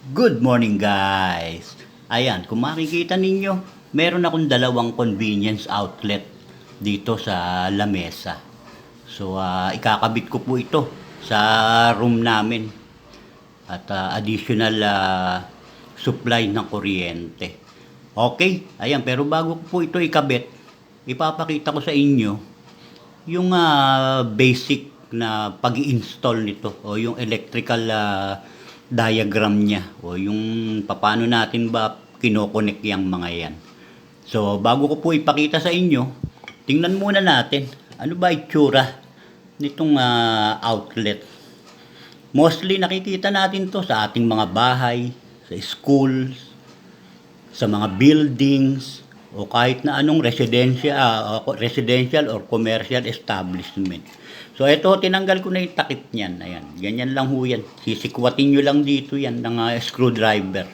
Good morning guys! Ayan, kung makikita ninyo, meron akong dalawang convenience outlet dito sa lamesa. So, ah, ikakabit ko po ito sa room namin. At ah, additional ah, supply ng kuryente. Okay, ayan, pero bago ko po ito ikabit, ipapakita ko sa inyo yung ah, basic na pag install nito o yung electrical ah, diagram niya o yung paano natin ba kinokonek yung mga yan. So, bago ko po ipakita sa inyo, tingnan muna natin ano ba itsura nitong ah, outlet. Mostly nakikita natin to sa ating mga bahay, sa schools, sa mga buildings o kahit na anong residential ah, residential or commercial establishment. So ito tinanggal ko na yung takip niyan. Ayan, ganyan lang ho yan. Sisikwatin nyo lang dito yan ng ah, screwdriver.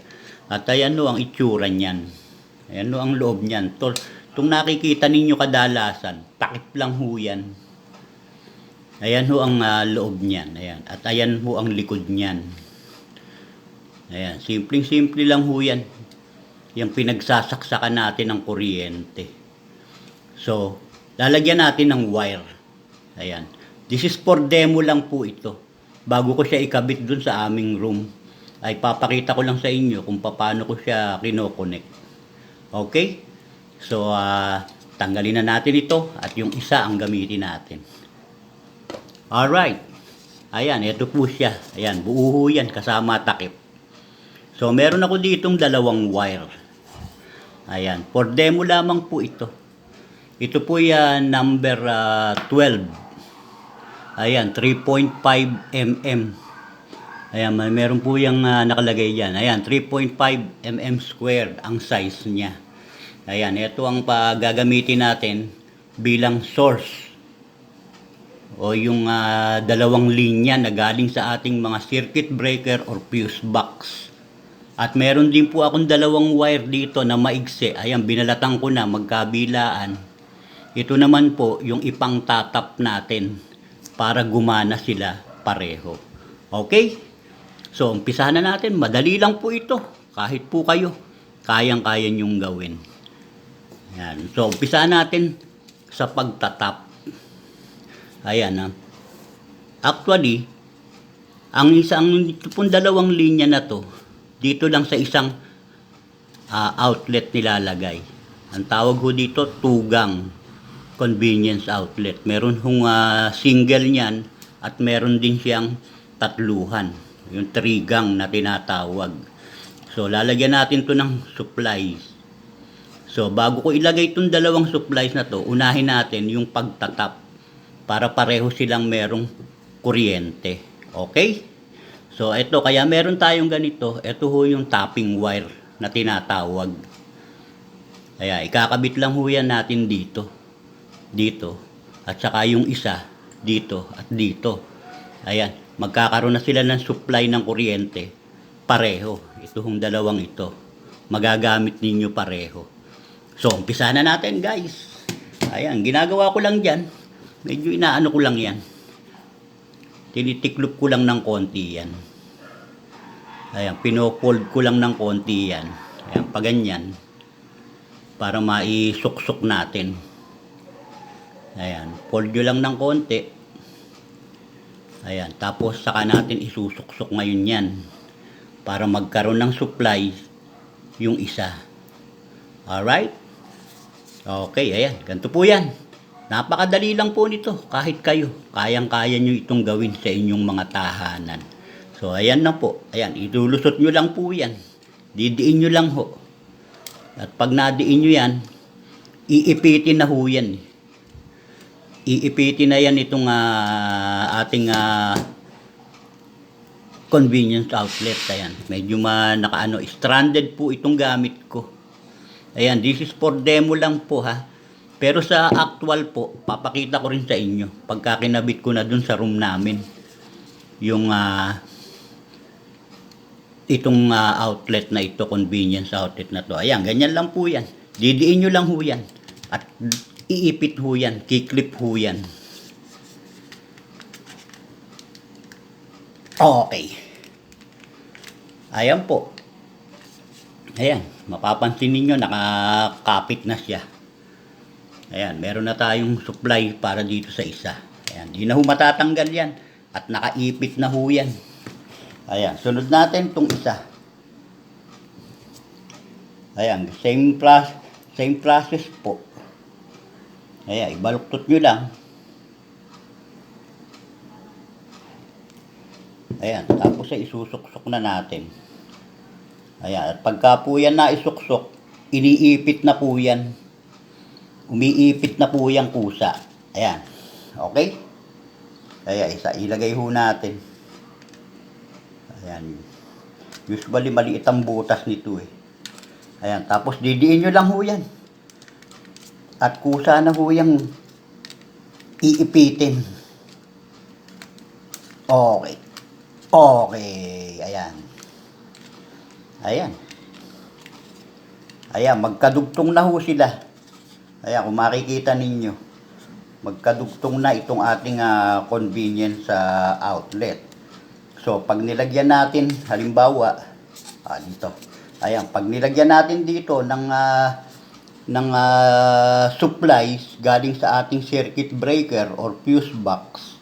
At ayan no ang itsura niyan. Ayan no ang loob niyan. To, itong nakikita ninyo kadalasan, takip lang ho yan. Ayan ho ang ah, loob niyan. Ayan. At ayan ho ang likod niyan. Ayan, simpleng-simple lang ho yan yung pinagsasaksakan natin ng kuryente. So, lalagyan natin ng wire. Ayan. This is for demo lang po ito. Bago ko siya ikabit dun sa aming room, ay papakita ko lang sa inyo kung paano ko siya kinokonek. Okay? So, ah, tanggalin na natin ito at yung isa ang gamitin natin. Alright. Ayan, ito po siya. Ayan, buo yan kasama takip. So, meron ako ditong dalawang wire. Ayan, for demo lamang po ito. Ito po yan number ah, 12. Ayan, 3.5 mm. Ayan, meron po yung ah, nakalagay dyan. Ayan, 3.5 mm squared ang size niya. Ayan, ito ang pagagamitin natin bilang source o yung ah, dalawang linya na galing sa ating mga circuit breaker or fuse box. At meron din po akong dalawang wire dito na maigsi. Ayan, binalatan ko na magkabilaan. Ito naman po yung ipang tatap natin para gumana sila pareho. Okay? So, umpisahan na natin. Madali lang po ito. Kahit po kayo, kayang-kaya niyong gawin. Ayan. So, umpisahan natin sa pagtatap. Ayan. ah. Actually, ang isang ito pong dalawang linya na to, dito lang sa isang ah, outlet nilalagay. Ang tawag ho dito, tugang convenience outlet. Meron hong ah, single niyan at meron din siyang tatluhan. Yung trigang na tinatawag. So, lalagyan natin to ng supplies. So, bago ko ilagay itong dalawang supplies na to, unahin natin yung pagtatap para pareho silang merong kuryente. Okay? So, ito, kaya meron tayong ganito. Ito ho yung tapping wire na tinatawag. Kaya, ikakabit lang ho yan natin dito. Dito. At saka yung isa, dito at dito. Ayan, magkakaroon na sila ng supply ng kuryente. Pareho. Ito hong dalawang ito. Magagamit ninyo pareho. So, umpisa na natin guys. Ayan, ginagawa ko lang dyan. Medyo inaano ko lang yan. Tinitiklop ko lang ng konti yan. Ayan, pinofold ko lang ng konti yan. Ayan, pa ganyan. Para maisuksok natin. Ayan, fold nyo lang ng konti. Ayan, tapos saka natin isusuksok ngayon yan. Para magkaroon ng supply yung isa. Alright? Okay, ayan. Ganito po yan. Napakadali lang po nito. Kahit kayo, kayang-kaya nyo itong gawin sa inyong mga tahanan. So, ayan na po. Ayan, ilulusot nyo lang po yan. Didiin nyo lang ho. At pag nadiin nyo yan, iipitin na ho yan. Iipitin na yan itong ah, ating ah, convenience outlet. Ayan, medyo ma, nakaano, stranded po itong gamit ko. Ayan, this is for demo lang po ha. Pero sa actual po, papakita ko rin sa inyo pagka kinabit ko na dun sa room namin. Yung ah, itong ah, outlet na ito, convenience outlet na to. Ayan, ganyan lang po yan. Didiin nyo lang ho yan. At iipit ho yan, kiklip ho yan. Okay. Ayan po. Ayan, mapapansin ninyo, nakakapit na siya. Ayan, meron na tayong supply para dito sa isa. Ayan, di na ho matatanggal yan. At nakaipit na ho yan. Ayan, sunod natin tong isa. Ayan, same process, same process po. Ayan, ibaluktot nyo lang. Ayan, tapos ay isusuksok na natin. Ayan, at pagka po yan na isuksok, iniipit na po yan. Umiipit na po yung kusa. Ayan, okay? Ayan, isa, ilagay ho natin. Ayan, usually maliit ang butas nito eh. Ayan, tapos didiin nyo lang ho yan. At kusa na ho yung iipitin. Okay. Okay. Ayan. Ayan. Ayan, magkadugtong na ho sila. Ayan, kung makikita ninyo, magkadugtong na itong ating ah, convenience sa outlet. So, pag nilagyan natin, halimbawa, ah, dito. Ayan, pag nilagyan natin dito ng ah, ng ah, supplies galing sa ating circuit breaker or fuse box,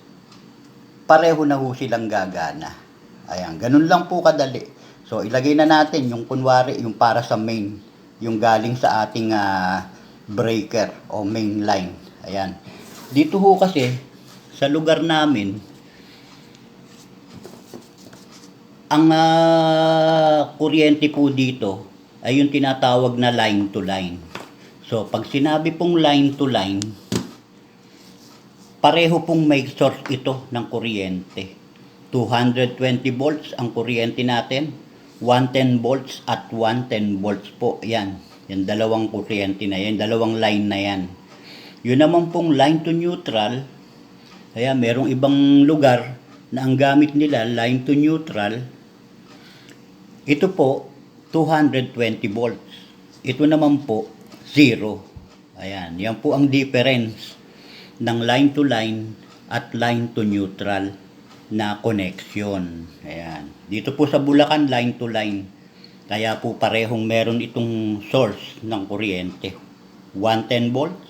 pareho na ho silang gagana. Ayan, ganun lang po kadali. So, ilagay na natin yung kunwari, yung para sa main, yung galing sa ating ah, breaker o main line. Ayan. Dito ho kasi, sa lugar namin, ang ah, kuryente po dito ay yung tinatawag na line to line. So, pag sinabi pong line to line, pareho pong may source ito ng kuryente. 220 volts ang kuryente natin, 110 volts at 110 volts po. Yan. Yan dalawang kuryente na yan, dalawang line na yan. Yun naman pong line to neutral, kaya merong ibang lugar na ang gamit nila line to neutral. Ito po 220 volts. Ito naman po zero. Ayan, yan po ang difference ng line to line at line to neutral na connection. Ayan. Dito po sa Bulacan, line to line. Kaya po parehong meron itong source ng kuryente. 110 volts,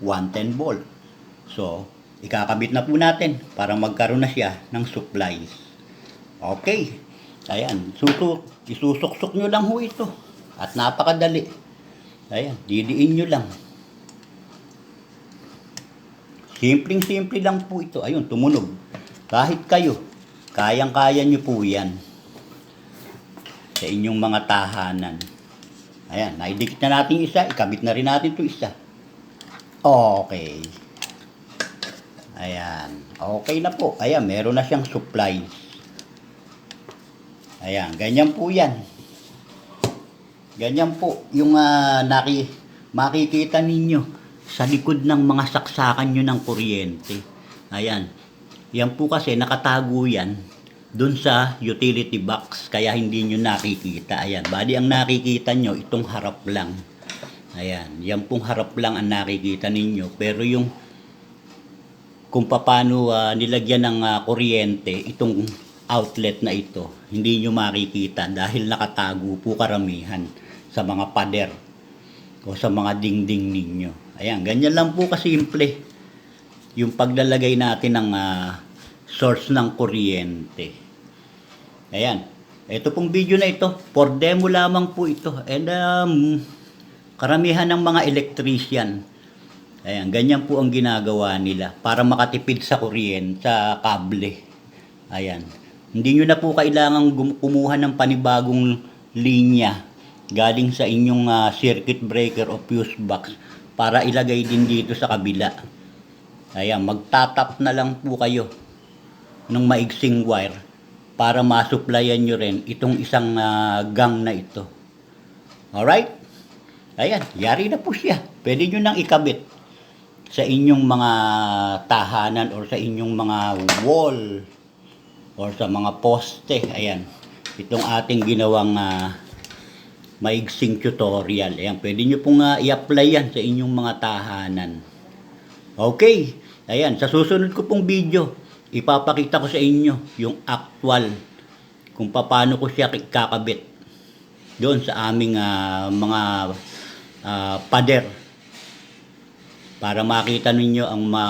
110 volts. So, ikakabit na po natin para magkaroon na siya ng supplies. Okay. Ayan. Suso, isusuksok nyo lang ho ito. At napakadali. Ayan. Didiin nyo lang. Simpleng-simple lang po ito. Ayun, tumunog. Kahit kayo, kayang-kaya nyo po yan sa inyong mga tahanan. Ayan, naidikit na natin isa, ikabit na rin natin ito isa. Okay. Ayan, okay na po. Ayan, meron na siyang supplies. Ayan, ganyan po yan. Ganyan po yung ah, naki, makikita ninyo sa likod ng mga saksakan nyo ng kuryente. Ayan, yan po kasi nakatago yan dun sa utility box kaya hindi nyo nakikita. Ayan, bali ang nakikita nyo itong harap lang. Ayan, yan pong harap lang ang nakikita ninyo. Pero yung kung paano ah, nilagyan ng ah, kuryente itong outlet na ito, hindi nyo makikita dahil nakatago po karamihan sa mga pader o sa mga dingding ninyo. Ayan, ganyan lang po kasimple yung paglalagay natin ng ah, source ng kuryente. Ayan. Ito pong video na ito, for demo lamang po ito. And um, karamihan ng mga electrician, ayan, ganyan po ang ginagawa nila para makatipid sa kuryente, sa kable. Ayan. Hindi nyo na po kailangan gum- kumuha ng panibagong linya galing sa inyong ah, circuit breaker o fuse box para ilagay din dito sa kabila. Ayan, magtatap na lang po kayo ng maigsing wire para masupplyan nyo rin itong isang ah, gang na ito. Alright? Ayan, yari na po siya. Pwede nyo nang ikabit sa inyong mga tahanan or sa inyong mga wall or sa mga poste. Ayan, itong ating ginawang ah, maigsing tutorial. Ayan, pwede nyo pong ah, i-apply yan sa inyong mga tahanan. Okay. Ayan, sa susunod ko pong video, ipapakita ko sa inyo yung actual kung paano ko siya kakabit doon sa aming ah, mga ah, pader para makita ninyo ang ma,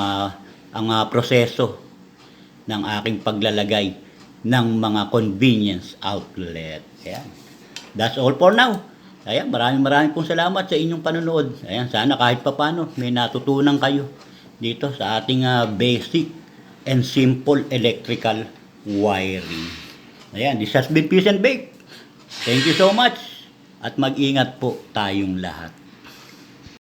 ang ah, proseso ng aking paglalagay ng mga convenience outlet. Ayan. That's all for now. Ayan, maraming maraming pong salamat sa inyong panonood. Ayan, sana kahit papano may natutunan kayo dito sa ating ah, basic and simple electrical wiring. Ayan, this has been Peace and Bake. Thank you so much. At mag-ingat po tayong lahat.